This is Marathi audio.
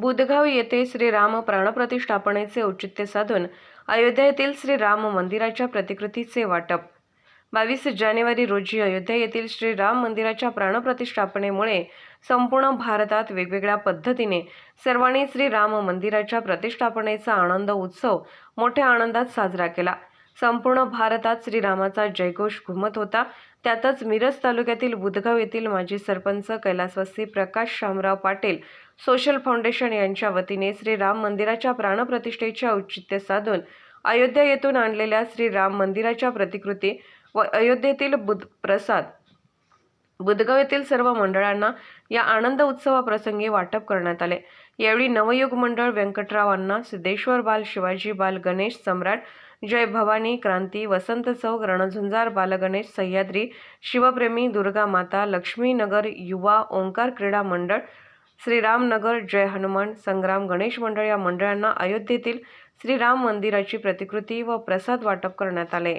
बुधगाव येथे श्रीराम प्राणप्रतिष्ठापनेचे औचित्य साधून अयोध्या येथील श्रीराम मंदिराच्या प्रतिकृतीचे वाटप. बावीस जानेवारी रोजी अयोध्या येथील श्रीराम मंदिराच्या प्राणप्रतिष्ठापनेमुळे संपूर्ण भारतात वेगवेगळ्या पद्धतीने सर्वांनी श्रीराम मंदिराच्या प्रतिष्ठापनेचा आनंद उत्सव मोठ्या आनंदात साजरा केला. संपूर्ण भारतात श्रीरामाचा जयघोष घुमत होता. त्यातच मिरज तालुक्यातील बुधगाव येथील माजी सरपंच कैलासवासी प्रकाश शामराव पाटील सोशल फाउंडेशन यांच्या वतीने श्रीराम मंदिराच्या प्राणप्रतिष्ठेचे औचित्य साधून अयोध्या येथून आणलेल्या श्रीराम मंदिराच्या प्रतिकृती व अयोध्येतील बुध प्रसाद बुधगाव येथील सर्व मंडळांना या आनंद उत्सवाप्रसंगी वाटप करण्यात आले. यावेळी नवयुग मंडळ व्यंकटरावांना सिद्धेश्वर बाल शिवाजी बाल गणेश सम्राट जय भवानी क्रांती वसंत चौक रणझुंजार बालगणेश सह्याद्री शिवप्रेमी दुर्गा माता लक्ष्मीनगर युवा ओंकार क्रीडा मंडळ श्रीरामनगर जय हनुमान संग्राम गणेश मंडळ या मंडळांना अयोध्येतील श्रीराम मंदिराची प्रतिकृती व प्रसाद वाटप करण्यात आले.